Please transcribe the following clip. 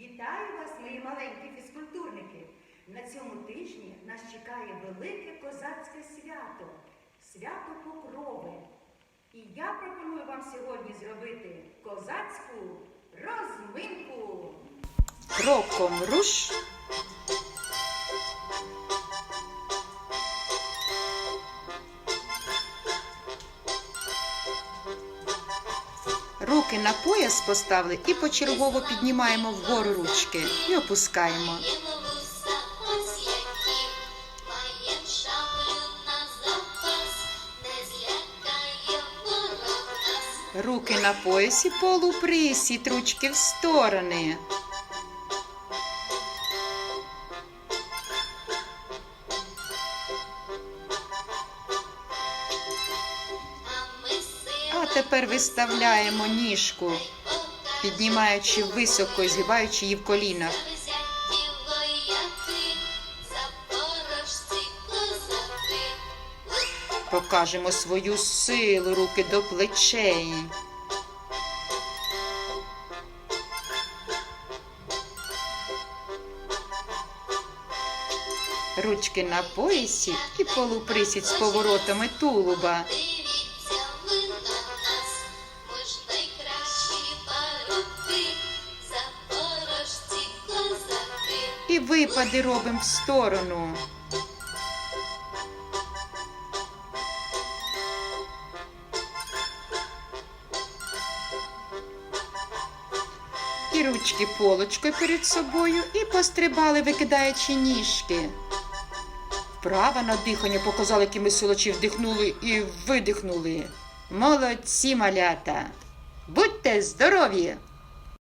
Вітаю вас, мої маленькі фізкультурники! На цьому тижні нас чекає велике козацьке свято свято Покрови. І я пропоную вам сьогодні зробити козацьку розминку. Кроком руш. Руки на пояс поставили і почергово піднімаємо вгору ручки і опускаємо. Руки на поясі полуприсід, ручки в сторони. Тепер виставляємо ніжку, піднімаючи високо, і згибаючи її в колінах. Покажемо свою силу, руки до плечей. Ручки на поясі і полуприсід з поворотами тулуба. Випади робимо в сторону. І ручки полочкою перед собою і пострибали, викидаючи ніжки. Вправа на дихання показали, які ми силачі вдихнули і видихнули. Молодці малята! Будьте здорові!